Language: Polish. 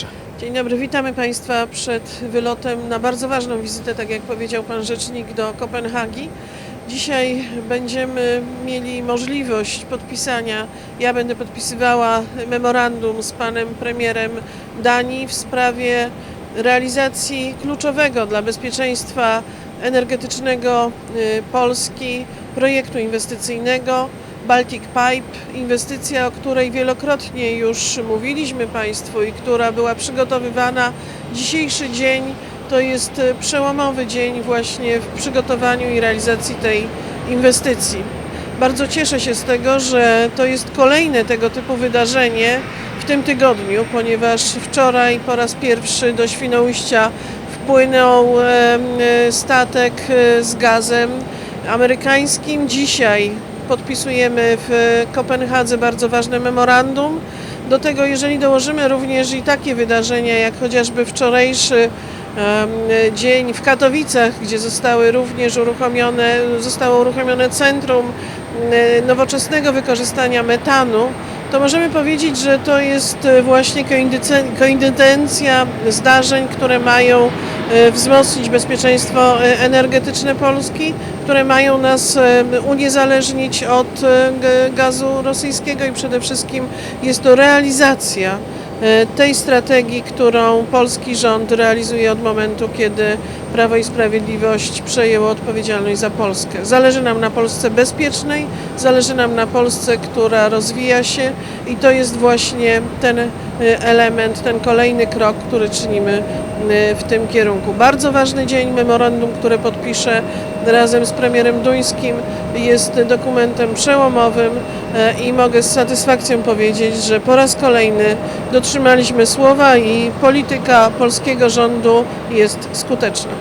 proszę. Dzień dobry, witamy Państwa przed wylotem na bardzo ważną wizytę, tak jak powiedział Pan Rzecznik, do Kopenhagi. Dzisiaj będziemy mieli możliwość podpisania, ja będę podpisywała memorandum z Panem Premierem Danii w sprawie realizacji kluczowego dla bezpieczeństwa energetycznego y, Polski projektu inwestycyjnego Baltic Pipe, inwestycja, o której wielokrotnie już mówiliśmy Państwu i która była przygotowywana. Dzisiejszy dzień to jest przełomowy dzień właśnie w przygotowaniu i realizacji tej inwestycji. Bardzo cieszę się z tego, że to jest kolejne tego typu wydarzenie w tym tygodniu, ponieważ wczoraj po raz pierwszy do Świnoujścia wpłynął e, statek e, z gazem amerykańskim. Dzisiaj podpisujemy w Kopenhadze bardzo ważne memorandum. Do tego, jeżeli dołożymy również i takie wydarzenia, jak chociażby wczorajszy dzień w Katowicach, gdzie zostały również uruchomione, zostało uruchomione Centrum Nowoczesnego Wykorzystania Metanu, to możemy powiedzieć, że to jest e, właśnie koincydencja zdarzeń, które mają e, wzmocnić bezpieczeństwo e, energetyczne Polski, które mają nas uniezależnić od gazu rosyjskiego i przede wszystkim jest to realizacja tej strategii, którą polski rząd realizuje od momentu, kiedy Prawo i Sprawiedliwość przejęło odpowiedzialność za Polskę. Zależy nam na Polsce bezpiecznej, zależy nam na Polsce, która rozwija się i to jest właśnie ten element, ten kolejny krok, który czynimy e, w tym kierunku. Bardzo ważny dzień, memorandum, które podpiszę razem z premierem duńskim jest dokumentem przełomowym e, i mogę z satysfakcją powiedzieć, że po raz kolejny dotrzymaliśmy słowa i polityka polskiego rządu jest skuteczna.